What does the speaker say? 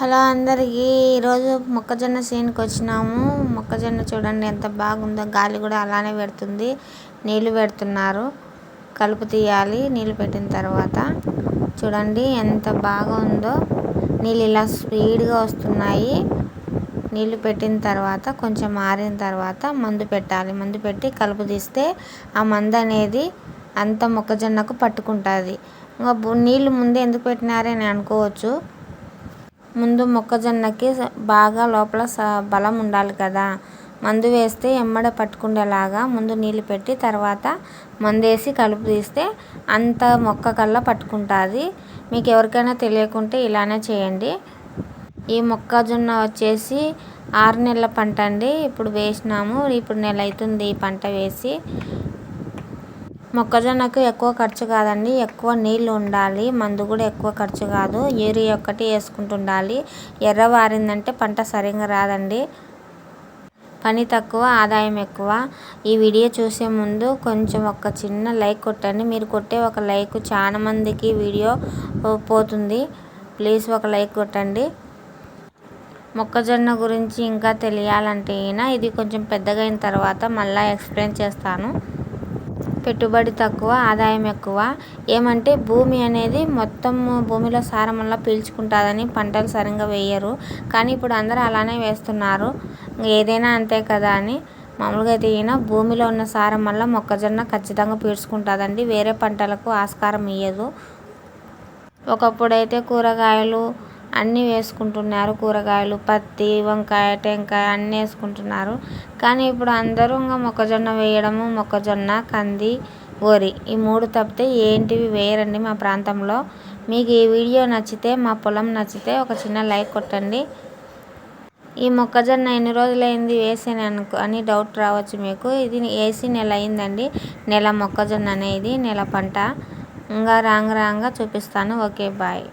Hello అందరికీ ఈరోజు మొక్కజొన్న చేనుకి వచ్చినాము మొక్కజొన్న చూడండి ఎంత బాగుందో గాలి కూడా అలానే పెడుతుంది. నీళ్ళు పెడుతున్నారు. కలుపు తీయాలి నీళ్ళు పెట్టిన తర్వాత. చూడండి ఎంత బాగా ఉందో నీళ్ళు ఇలా స్పీడ్గా వస్తున్నాయి. నీళ్ళు పెట్టిన తర్వాత కొంచెం ఆరిన తర్వాత మందు పెట్టాలి. మందు పెట్టి కలుపు తీస్తే ఆ మందు అనేది అంత మొక్కజొన్నకు పట్టుకుంటుంది. ఇంకా నీళ్ళు ముందే ఎందుకు పెట్టినారని అనుకోవచ్చు. ముందు మొక్కజొన్నకి బాగా లోపల బలం ఉండాలి కదా. మందు వేస్తే ఎమ్మడ పట్టుకుండేలాగా ముందు నీళ్ళు పెట్టి తర్వాత మందేసి కలుపు తీస్తే అంత మొక్క కల్లా పట్టుకుంటుంది. మీకు ఎవరికైనా తెలియకుంటే ఇలానే చేయండి. ఈ మొక్కజొన్న వచ్చేసి ఆరు నెలల పంట అండి. ఇప్పుడు వేసినాము. ఇప్పుడు నెల అవుతుంది ఈ పంట వేసి. మొక్కజొన్నకు ఎక్కువ ఖర్చు కాదండి ఎక్కువ నీళ్ళు ఉండాలి మందు కూడా ఎక్కువ ఖర్చు కాదు. యూరియా ఒక్కటి వేసుకుంటుండాలి. ఎర్ర వారిందంటే పంట సరిగ్గా రాదండి. పని తక్కువ ఆదాయం ఎక్కువ. ఈ వీడియో చూసే ముందు కొంచెం ఒక చిన్న లైక్ కొట్టండి. మీరు కొట్టే ఒక లైక్ చాలా మందికి వీడియో పోతుంది. ప్లీజ్ ఒక లైక్ కొట్టండి. మొక్కజొన్న గురించి ఇంకా తెలియాలంటే ఇది కొంచెం పెద్దగా అయిన తర్వాత మళ్ళీ ఎక్స్ప్లెయిన్ చేస్తాను. పెట్టుబడి తక్కువ ఆదాయం ఎక్కువ. ఏమంటే భూమి అనేది మొత్తం భూమిలో సారం పీల్చుకుంటుందని పంటలు సరిగ్గా వేయరు. కానీ ఇప్పుడు అందరూ అలానే వేస్తున్నారు. ఏదైనా అంతే కదా అని. మామూలుగా అయితే ఈయన భూమిలో ఉన్న సారం వల్ల మొక్కజొన్న ఖచ్చితంగా పీల్చుకుంటుందండి. వేరే పంటలకు ఆస్కారం ఇయ్యదు. ఒకప్పుడైతే కూరగాయలు అన్నీ వేసుకుంటున్నారు. కూరగాయలు పత్తి వంకాయ టెంకాయ అన్నీ వేసుకుంటున్నారు. కానీ ఇప్పుడు అందరూ ఇంకా మొక్కజొన్న వేయడము మొక్కజొన్న కంది వరి ఈ మూడు తప్పితే ఏంటివి వేయరండి మా ప్రాంతంలో? మీకు ఈ వీడియో నచ్చితే మా పొలం నచ్చితే ఒక చిన్న లైక్ కొట్టండి. ఈ మొక్కజొన్న ఎన్ని రోజులైంది వేసాను అనుకో అని డౌట్ రావచ్చు మీకు. ఇది వేసి నెల అయిందండి. నెల మొక్కజొన్న అనేది నెల పంట. ఇంకా రాంగ్ రాంగ్గా చూపిస్తాను. Okay bye.